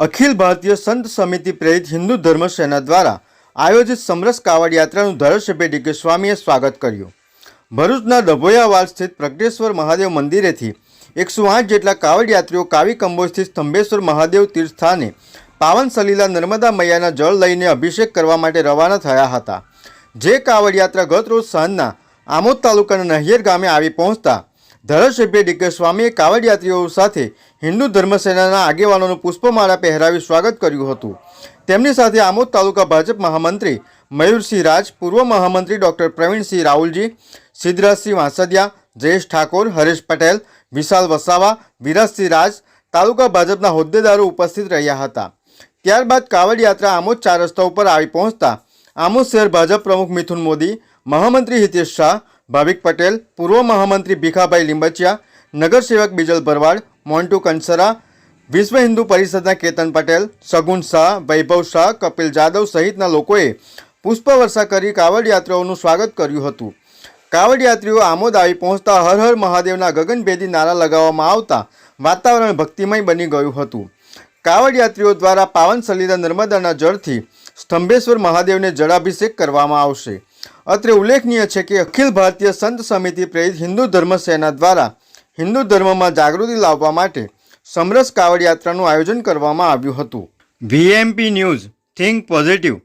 અખિલ ભારતીય સંત સમિતિ પ્રેરિત હિન્દુ ધર્મ સેના દ્વારા આયોજિત સમરસ કાવડ યાત્રાનું ધારાસભ્ય ડીકે સ્વામીએ સ્વાગત કર્યું. ભરૂચના ડભોયાવાલ સ્થિત પ્રગટેશ્વર મહાદેવ મંદિરેથી એકસો આઠ જેટલા કાવડ યાત્રીઓ કાવી કંબોજ સ્થિત સ્તંભેશ્વર મહાદેવ તીર્થ સ્થાને પાવન સલીલા નર્મદા મૈયાના જળ લઈને અભિષેક કરવા માટે રવાના થયા હતા. જે કાવડ યાત્રા ગત રોજ સાંજના આમોદ તાલુકાના નહિયર ગામે આવી પહોંચતા ધારાસભ્ય ડીકે સ્વામીએ કાવડ યાત્રીઓ સાથે હિન્દુ ધર્મસેનાના આગેવાનોનું પુષ્પમાળા પહેરાવી સ્વાગત કર્યું હતું. તેમની સાથે આમોદ તાલુકા ભાજપ મહામંત્રી મયુરસિંહ રાજ, પૂર્વ મહામંત્રી ડૉક્ટર પ્રવીણસિંહ રાહુલજી, સિદ્ધરાજસિંહ વાંસદિયા, જયેશ ઠાકોર, હરેશ પટેલ, વિશાલ વસાવા, વિરાજસિંહ રાજ તાલુકા ભાજપના હોદ્દેદારો ઉપસ્થિત રહ્યા હતા. ત્યારબાદ કાવડ યાત્રા આમોદ ચાર રસ્તા ઉપર આવી પહોંચતા આમોદ શહેર ભાજપ પ્રમુખ મિથુન મોદી, મહામંત્રી હિતેશ શાહ ભાવિક પટેલ, પૂર્વ મહામંત્રી ભીખાભાઈ લીંબચિયા, નગરસેવક બિજલ ભરવાડ, મોન્ટુ કંસરા, વિશ્વ હિન્દુ પરિષદના કેતન પટેલ સગુન શાહ, વૈભવ શાહ, કપિલ જાદવ સહિતના લોકોએ પુષ્પવર્ષા કરી કાવડ યાત્રીઓનું સ્વાગત કર્યું હતું. કાવડ યાત્રીઓ આમોદ આવી પહોંચતા હર હર મહાદેવના ગગનભેદી નારા લગાવવામાં આવતા વાતાવરણ ભક્તિમય બની ગયું હતું. કાવડ યાત્રીઓ દ્વારા પાવન સલીલા નર્મદાના જળથી સ્તંભેશ્વર મહાદેવને જળાભિષેક કરવામાં આવશે. અત્રે ઉલ્લેખનીય છે કે અખિલ ભારતીય સંત સમિતિ પ્રેરિત હિન્દુ ધર્મ સેના દ્વારા હિન્દુ ધર્મમાં જાગૃતિ લાવવા માટે સમરસ કાવડ યાત્રાનું આયોજન કરવામાં આવ્યું હતું. VMP news, think positive.